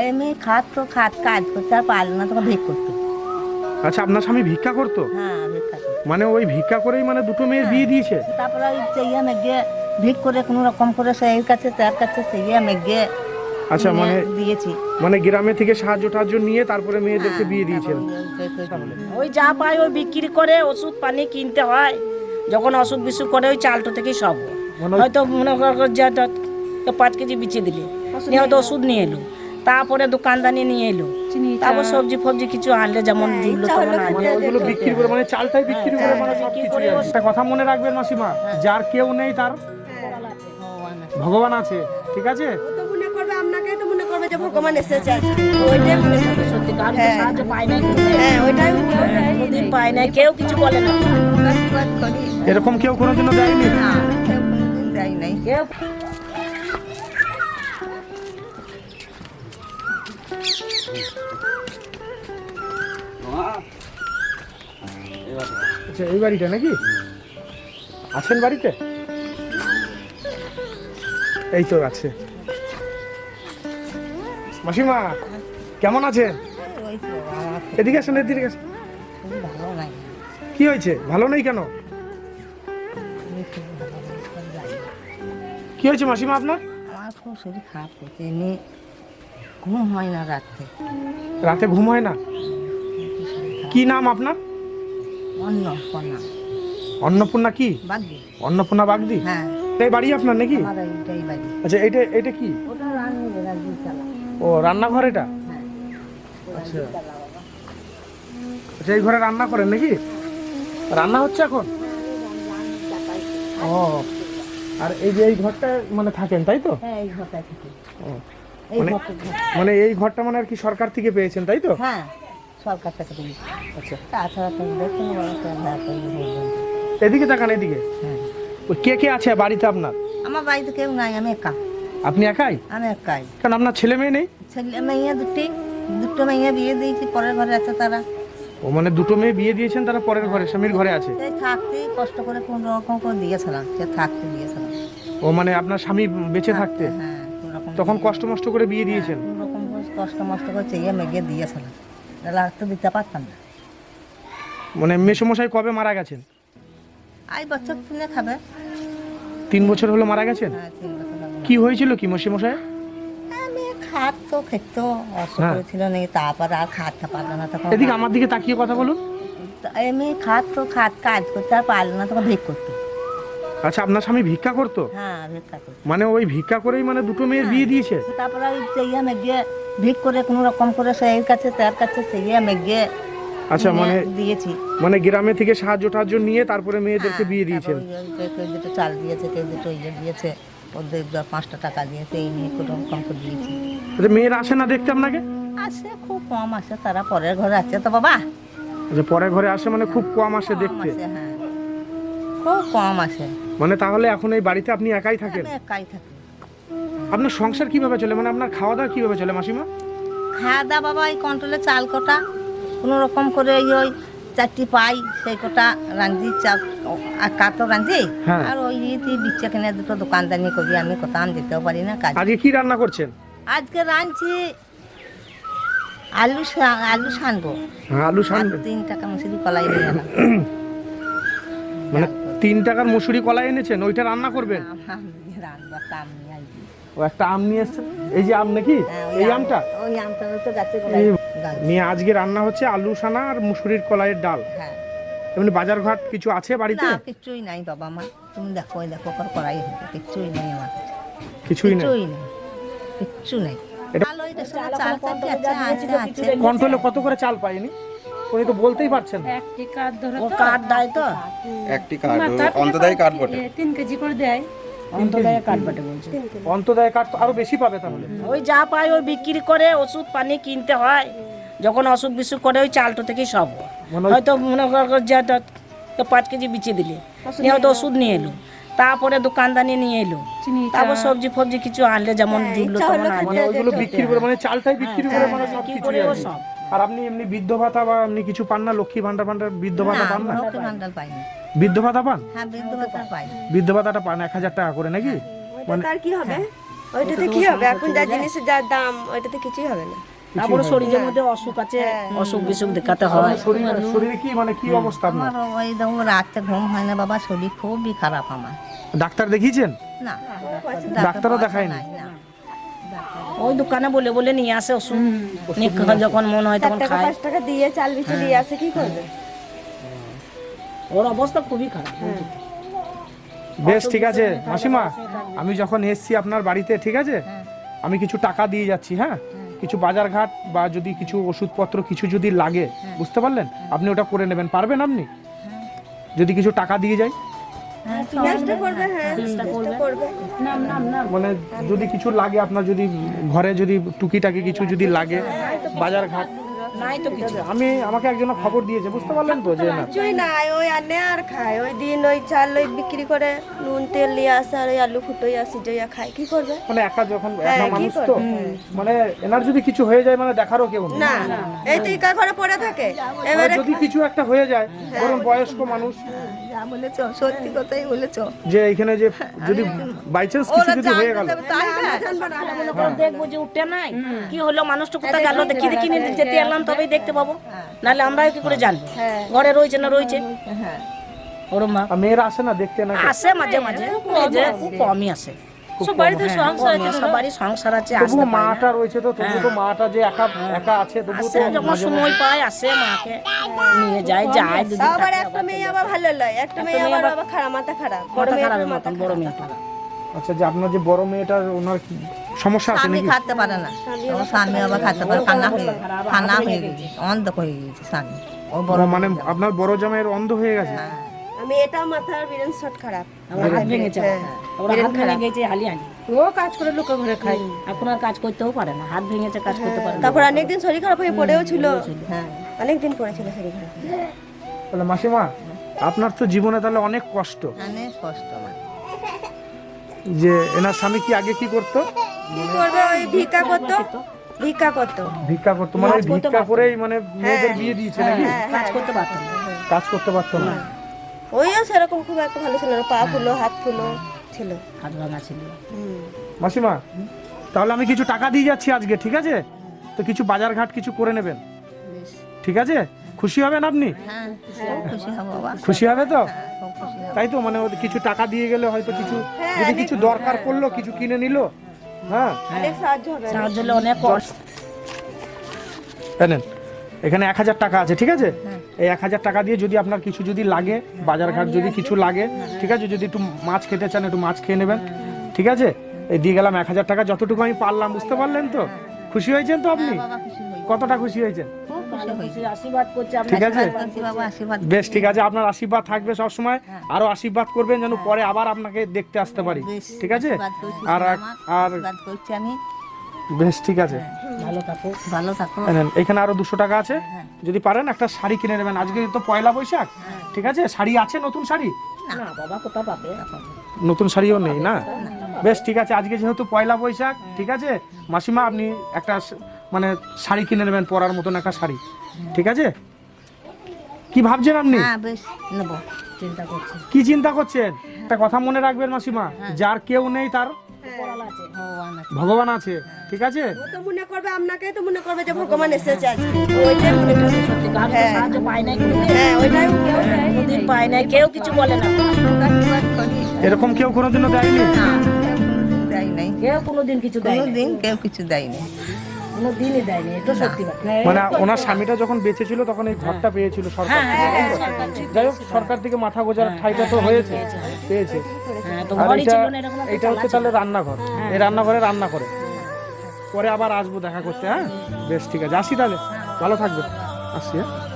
এমনি খাত তো খাত কাজ করতে আর পারল না তখন ভিক করতো। আচ্ছা আপনার স্বামী ভিক্ষা করতো? হ্যাঁ ভিক্ষা করতো। মানে ওই ভিক্ষা করেই মানে দুটো মেয়ের বিয়ে দিয়েছে? তারপরে ওই চেয়ে মেঘে ভিক করে কোনো রকম করে সেই কাছে তার কাছে চেয়ে মেঘে আচ্ছা মানে দিয়েছি। মানে গ্রামে থেকে সাহায্য টাহায্য নিয়ে তারপরে মেয়েদেরকে বিয়ে দিয়েছেন? ওই যা পায় ওই বিক্রি করে ওষুধ পানি কিনতে হয়। যখন অসুখ বিসুখ করে ওই চালটো থেকেই সব মানে হয়তো মনে কর পাঁচ কেজি বিছিয়ে দিলে। হয়তো ওষুধ নিয়ে এলো। তারপরে দোকানদানি নিয়ে এলো। তারপর সবজি ফবজি কিছু আনলে যেমন মানে আনলে বিক্রি করে মানে চালটাই বিক্রি করে মানে সব আছে। একটা কথা মনে রাখবেন মাসিমা যার কেউ নেই তার ভগবান আছে ঠিক আছে? তো মনে করবে আপনাকেই তো মনে করবে যে ভগবান এসেছে। ওইটাই মনে করবে। সত্যি কারণ সাহায্য পায় নাই। হ্যাঁ ওইটাই কোনোদিন পায় নাই কেউ কিছু বলে না। এরকম কেউ কোনোদিনও দেয়নি? না কেউ দেয় নাই। কেউ আচ্ছা এই বাড়িটা নাকি? আছেন বাড়িতে? এই তো আছে। মাসিমা, কেমন আছে ওই তো আমার এদিকে আসেন এদিকে আসেন। কি হয়েছে? ভালো নেই কেন? কি হয়েছে মাসিমা আপনার? খুব শরীর খারাপ ঘুম হয় না রাত্রে রাতে ঘুম হয় না? কি নাম আপনার? কন্যা অন্নপূর্ণা কি? বাগদি। অন্নপূর্ণা বাগদি? হ্যাঁ। এই বাড়ি আপনার নাকি? আচ্ছা এটা এটা কি? ও রান্নাঘর এটা? হ্যাঁ। আচ্ছা। আচ্ছা এই ঘরে রান্না করেন নাকি? রান্না হচ্ছে এখন? ও আর এই যে এই ঘরটা মানে থাকেন তাই তো? হ্যাঁ এই ঘরটা থেকে। ও, এই মানে মানে এই ঘরটা মানে আর কি সরকার থেকে পেয়েছেন তাই তো? হ্যাঁ সরকার থেকে দিয়েছে আচ্ছা। তাছাড়া তো দেখুন। এদিকে তাকান এদিকে। হ্যাঁ। ওই কে কে আছে বাড়িতে আপনার? আমার বাড়িতে কেউ নাই আমি একা। আপনি একাই? আমি একাই। কারণ আপনার ছেলে মেয়ে নেই? ছেলে মেয়ে দুটি দুটো মেয়ে বিয়ে দিয়েছি পরের ঘরে আছে তারা। ও মানে দুটো মেয়ে বিয়ে দিয়েছেন তারা পরের ঘরে স্বামীর ঘরে আছে? থাকতে কষ্ট করে কোন রকম করে দিয়েছিলাম সে থাকতে দিয়েছিলাম। ও মানে আপনার স্বামী বেঁচে থাকতে? হ্যাঁ। তখন কষ্ট মষ্ট করে বিয়ে দিয়েছেন? কোন কষ্ট মষ্ট করে চেয়ে মেঘে দিয়েছিলাম তাহলে আর তো দিতে পারতাম না। মানে মেসমশাই কবে মারা গেছেন? আই বছর কিনে খাবে তিন বছর হলো মারা গেছেন? হ্যাঁ তিন বছর। কি হয়েছিল কি মশাই আমি খাত তো খেত অসুখ হ্যাঁ। করেছিল নাকি তারপরে আর খাতে পারল না তখন। এদিকে আমার দিকে তাকিয়ে কথা বলুন। এমনি খাত তো খাত কাজ করতে আর পারল না তখন ভিক করতো। আচ্ছা আপনার স্বামী ভিক্ষা করতো? হ্যাঁ ভিক্ষা করতো। মানে ওই ভিক্ষা করেই মানে দুটো মেয়ের বিয়ে দিয়েছে? তারপরে ওই চেয়ে মেঘে ভিক করে কোনো রকম করে সেই কাছে তার কাছে চেয়ে মেঘে আচ্ছা মানে দিয়েছি। মানে গ্রামে থেকে সাহায্য টাহায্য নিয়ে তারপরে মেয়েদেরকে বিয়ে দিয়েছেন? কেউ দুটো চাল দিয়েছে কেউ দুটো ইয়ে দিয়েছে ওদের পাঁচটা টাকা দিয়েছে এই নিয়ে কোনো রকম করে দিয়েছি। আচ্ছা মেয়েরা আসে না দেখতে আপনাকে? আসে খুব কম আসে তারা পরের ঘরে আছে তো বাবা। আচ্ছা পরের ঘরে আসে মানে খুব কম আসে দেখতে? হ্যাঁ। খুব কম আসে। মানে তাহলে এখন এই বাড়িতে আপনি একাই থাকেন? আমি একাই থাকি। আপনার সংসার কীভাবে চলে? মানে আপনার খাওয়া দাওয়া কীভাবে চলে মাসিমা? খাওয়া দাওয়া বাবা এই কন্ট্রোলে চাল কটা কোনো রকম করে এই ওই চারটি পাই সেই কটা রাঁধি চা আর কাতো রাঁধি হ্যাঁ। আর ওই ইয়েতে বিচ্ছা কিনে দুটো দোকানদানি করি আমি কোথাও দিতেও পারি না কাজ। আজকে কি রান্না করছেন? আজকে রাঁধছি আলু সা- আলু সানবো। হ্যাঁ আলু আর সানবেন তিন টাকা মুসুরি কলাই নিয়ে এলাম মানে তিন টাকার মুসুরি কলাই এনেছেন ওইটা রান্না করবেন। ও একটা আম নিয়ে এসছেন এই যে আম নাকি? হ্যাঁ, এই আমটা? ওই আমটা তো গাছে এই- গাছ নিয়ে আজকে রান্না হচ্ছে আলু সানা আর মুসুরির কলাইয়ের ডাল। হ্যাঁ। এমনি বাজার ঘাট কিছু আছে বাড়িতে? না কিছুই নাই বাবা মা। তুমি দেখো ওই দেখো কর করাই কিছুই নেই আমার। কিছুই নেই? কিছুই নেই কিচ্ছু নেই। কন্ট্রোলে কত করে চাল পাইনি উনি তো বলতেই পারছেন না। একটি কার্ড ধরে ও কার্ড দেয় তো? একটি কার্ড অন্তদায়ী কার্ড বটে। তিন কেজি করে দেয়। অন্তদায় কার্ড বটে বলছে। অন্তদায় কার্ড তো আরও বেশি পাবে তাহলে। ওই যা পায় ওই বিক্রি করে ওষুধ পানি কিনতে হয়। যখন অসুখ বিসুখ করে ওই চালটো থেকেই সব। মানে হয়তো মনে কর যে তো- তো পাঁচ কেজি বিছিয়ে দিলে। নিয়ে হয়তো ওষুধ নিয়ে এলো। তারপরে দোকানদানি নিয়ে এলো। তারপর সবজি ফবজি কিছু আনলে যেমন দিল তখন মানে আনলে। ওইগুলো বিক্রি করে মানে চালটাই বিক্রি করে মানে সব বিক্রি কিছু করে সব। আর আপনি এমনি বৃদ্ধ ভাতা বা এমনি কিছু পান না? লক্ষ্মী ভান্ডার ভান্ডার বৃদ্ধ ভাতা পান না? লক্ষ্মী ভান্ডার পাইনি বৃদ্ধ ভাতা পান? হ্যাঁ বৃদ্ধ ভাতা পাই। বৃদ্ধ ভাতাটা পান এক হাজার টাকা করে নাকি? মানে তার কি হবে? ওইটাতে কি হবে? এখন যা জিনিসের যা দাম ওইটাতে কিছুই হবে না। তারপরে শরীরের মধ্যে অসুখ আছে অসুখ বিসুখ দেখাতে হয়। শরীরে কি মানে কি অবস্থা আপনার? ওই দেখো রাতে ঘুম হয় না বাবা শরীর খুবই খারাপ আমার। ডাক্তার দেখিয়েছেন? না। ডাক্তারও দেখায়নি? নাই, না। ওই দোকানে বলে বলে নিয়ে আসে ওষুধ। নিয়ে যখন মন হয় তখন খায়। পাঁচ টাকা দিয়ে চাল বিচে দিয়ে আসে কি করবে? ওর অবস্থা খুবই খারাপ। বেশ ঠিক আছে। মাসিমা আমি যখন এসছি আপনার বাড়িতে ঠিক আছে? আমি কিছু টাকা দিয়ে যাচ্ছি হ্যাঁ? কিছু বাজার ঘাট বা যদি কিছু ওষুধপত্র কিছু যদি লাগে বুঝতে পারলেন? আপনি ওটা করে নেবেন পারবেন আপনি? যদি কিছু টাকা দিয়ে যাই? মানে যদি কিছু লাগে আপনার যদি ঘরে যদি টুকিটাকি কিছু যদি লাগে বাজার ঘাট। নাই আমি আমাকে একজন খবর দিয়েছে বুঝতে পারলেন তো যে না। কিছুই নাই ওই আনে আর খায়। ওই দিন ওই চাল ওই বিক্রি করে নুন তেল নিয়ে আসে আর ওই আলু ফুটোইয়া সিজইয়া খায়। কি করবে? মানে একা যখন হ্যাঁ, একা মানুষ তো মানে এনার যদি কিছু হয়ে যায় মানে দেখারও কেউ না এই তো ইকা ঘরে পড়ে থাকে। এবারে যদি কিছু একটা হয়ে যায় ধরুন বয়স্ক মানুষ বলেছ সত্যি কথাই বলেছ যে এখানে যে যদি বাই চান্স কিছু যদি হয়ে গেল দেখব যে উঠে নাই কি হলো মানুষটা কোথায় গেল দেখি দেখি নিয়ে যেতে এলাম তবেই দেখতে পাবো নাহলে আমরা কি করে জানব ঘরে রয়েছে না রয়েছে হ্যাঁ মেয়েরা আসে না দেখতে না আসে মাঝে মাঝে এই খুব কমই আসে বাড়িতে সংসার কমই সবারই সংসার আছে আসতে মাটা রয়েছে তো তবুও তো মাটা যে একা একা আছে তবুও তো যখন সময় পায় আসে মাকে। নিয়ে যায় যায় দুদিন আবার একটা মেয়ে আবার ভালো লয় একটা মেয়ে আবার আবার খারাপ মাথা খারাপ। বড় মেয়ে খারাপের বড় মেয়েটা। আচ্ছা যে আপনার যে বড় মেয়েটার ওনার কি সমস্যা আছে নাকি? খাতে পারে না। স্বামী আবার খাতে পারে খানা হয়ে খানা হয়ে গেছে। অন্ধ হয়ে গেছে স্বামী। মানে আপনার বড় জামাইয়ের অন্ধ হয়ে গেছে? আমি এটা মাথার বিরেন শট খারাপ। আমার হাত ভেঙেছে ওর হাত ভেঙে গেছে হালি হালি। ও কাজ করে লোকের ঘরে খায়। এখন আর কাজ করতেও পারে না। হাত ভেঙেছে কাজ করতে পারে না। তারপর অনেকদিন শরীর খারাপ হয়ে পড়েও ছিল। হ্যাঁ। অনেকদিন পড়েছিল শরীর খারাপ। তাহলে মাসিমা আপনার তো জীবনে তাহলে অনেক কষ্ট। অনেক কষ্ট যে এনার স্বামী কি আগে কি করতো? কি করবে? ওই ভিক্ষা করতো। ভিক্ষা করতো। ভিক্ষা করতো। মানে ভিক্ষা করেই মানে মেয়েদের বিয়ে দিয়েছে নাকি? কাজ করতে পারতো না। কাজ করতে পারতো না। ওইও সেরকম খুব একটা ভালো ছিল না পা ফুলো হাত ফুলো ছিল। হাত ভাঙা ছিল। মাসিমা তাহলে আমি কিছু টাকা দিয়ে যাচ্ছি আজকে ঠিক আছে? তো কিছু বাজার ঘাট কিছু করে নেবেন। ঠিক আছে? খুশি হবেন আপনি? হ্যাঁ খুশি হব বাবা। খুশি হবে তো? হব। তাই তো মানে ওদের কিছু টাকা দিয়ে গেলে হয়তো কিছু যদি কিছু দরকার পড়ল কিছু কিনে নিল। হ্যাঁ। সাহায্য হবে। অনেক জানেন এখানে এক হাজার টাকা আছে ঠিক আছে? এই এক হাজার টাকা দিয়ে যদি আপনার কিছু যদি লাগে বাজার ঘাট যদি কিছু লাগে ঠিক আছে? যদি একটু মাছ খেতে চান একটু মাছ খেয়ে নেবেন ঠিক আছে? এই দিয়ে গেলাম এক হাজার টাকা যতটুকু আমি পারলাম বুঝতে পারলেন তো? খুশি হয়েছেন তো আপনি? হই কতটা খুশি হয়েছেন? ঠিক আছে? বলছি বাবা আশীর্বাদ বেশ ঠিক আছে আপনার আশীর্বাদ থাকবে সব সময় আরও আশীর্বাদ করবেন যেন পরে আবার আপনাকে দেখতে আসতে পারি। ঠিক আছে? আর আর আমি। বেশ ঠিক আছে। ভালো থাকো। ভালো থাকো। এখানে আরও দুশো টাকা আছে। যদি পারেন একটা শাড়ি কিনে নেবেন। আজকে তো পয়লা বৈশাখ। ঠিক আছে? শাড়ি আছে নতুন শাড়ি? না বাবা কোথাও পাবে? নতুন শাড়িও নেই না? বেশ ঠিক আছে। আজকে যেহেতু পয়লা বৈশাখ ঠিক আছে? মাসিমা আপনি একটা মানে শাড়ি কিনে নেবেন পরার মতন একটা শাড়ি। ঠিক আছে? কি ভাবছেন আপনি? হ্যাঁ বেশ নেব। চিন্তা করছি। কি চিন্তা করছেন? একটা কথা মনে রাখবেন মাসিমা। যার কেউ নেই তার ভগবান আছে। ঠিক আছে? ও তো মনে করবে আপনাকে তো মনে করবে যে ভগবান এসেছে আজকে। ওইটাই মনে করবে সত্যি কারও তো সাহায্য পায় নাই কোনোদিন হ্যাঁ ওইটাই কোনোদিন পায় নাই কেউ কিছু বলে না। এরকম কেউ কোনোদিনও দেয়নি? না। দেয় নাই কেউ কোনোদিন কিছু দেয় না কোনোদিন কেউ কিছু দেয়নি। কোনোদিনই দেয়নি এটা সত্যি মানে ওনার স্বামীটা যখন বেঁচে ছিল তখন এই ঘরটা পেয়েছিল সরকার যাই হোক সরকার থেকে মাথা গোজার ঠাইটা তো হয়েছে। পেয়েছে। হ্যাঁ আর এটা না হচ্ছে তাহলে রান্নাঘর। এই রান্নাঘরে রান্না করে। পরে আবার আসব দেখা করতে হ্যাঁ? বেশ, ঠিক আছে। আসি তাহলে। ভালো থাকবে। আসি হ্যাঁ?